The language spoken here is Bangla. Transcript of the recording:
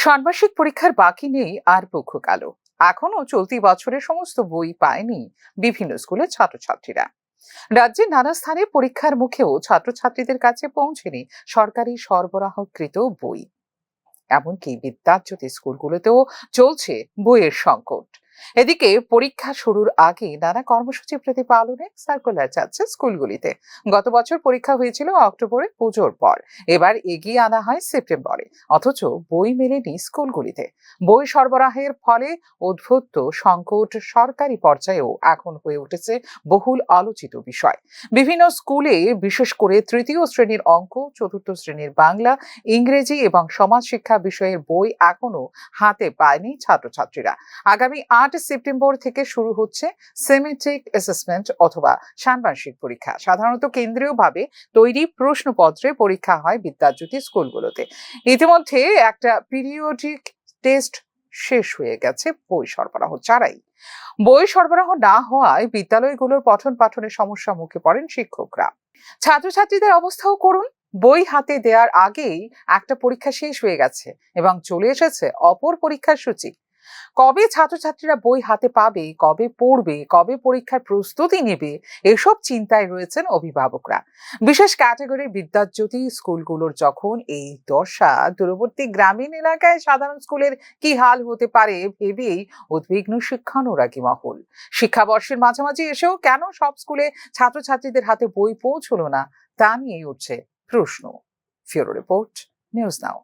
ষান্মাসিক পরীক্ষার বাকি নেই আর পক্ষ কালো। এখনও চলতি বছরের সমস্ত বই পায়নি বিভিন্ন স্কুলের ছাত্রছাত্রীরা। রাজ্যের নানা স্থানে পরীক্ষার মুখেও ছাত্রছাত্রীদের কাছে পৌঁছেনি সরকারি সরবরাহকৃত বই। এমনকি বিদ্যার্জ্যোতি স্কুলগুলোতেও চলছে বইয়ের সংকট। এদিকে পরীক্ষা শুরুর আগে নানা কর্মসূচি প্রতিপালনে সার্কুলার যাচ্ছে স্কুলগুলিতে। গত বছর পরীক্ষা হয়েছিল অক্টোবরে পুজোর পর। এবার এগিয়ে আনা হয় সেপ্টেম্বরে, অথচ বই মেলেনি স্কুলগুলিতে। বই সরবরাহের ফলে উদ্ভূত সংকট সরকারি পর্যায়েও এখন হয়ে উঠেছে বহুল আলোচিত বিষয়। বিভিন্ন স্কুলে, বিশেষ করে তৃতীয় শ্রেণির অঙ্ক, চতুর্থ শ্রেণির বাংলা, ইংরেজি এবং সমাজ শিক্ষা বিষয়ের বই এখনও হাতে পায়নি ছাত্রছাত্রীরা। আগামী আট সেপ্টেম্বর থেকে শুরু হচ্ছে সেমেট্রিক অ্যাসেসমেন্ট অথবা ষান্মাসিক পরীক্ষা। সাধারণত কেন্দ্রীয়ভাবে তৈরি প্রশ্নপত্রে পরীক্ষা হয় বিদ্যাজ্যোতি স্কুলগুলোতে। ইতিমধ্যে একটা পিরিয়ডিক টেস্ট শেষ হয়ে গেছে, বই সরবরাহ ছাড়াই। বই সরবরাহ না হওয়ায় বিদ্যালয়গুলোর পঠন পাঠনের সমস্যা মুখে পড়েন শিক্ষকরা। ছাত্রছাত্রীদের অবস্থাও করুন, বই হাতে দেওয়ার আগেই একটা পরীক্ষা শেষ হয়ে গেছে এবং চলে এসেছে অপর পরীক্ষার সূচি। কবে ছাত্রছাত্রীরা বই হাতে পাবে, কবে পড়বে, কবে পরীক্ষার প্রস্তুতি নেবে, এসব চিন্তায় রয়েছেন অভিভাবকরা। বিশেষ ক্যাটাগরির বিদ্যাজ্যোতি স্কুলগুলোর যখন এই দশা, দূরবর্তী গ্রামীণ এলাকায় সাধারণ স্কুলের কি হাল হতে পারে ভেবেই উদ্বিগ্ন শিক্ষানুরাগী মহল। শিক্ষাবর্ষের মাঝামাঝি এসেও কেন সব স্কুলে ছাত্রছাত্রীদের হাতে বই পৌঁছলো না, তা নিয়েই উঠছে প্রশ্ন। ফিওরো রিপোর্ট, নিউজ নাও।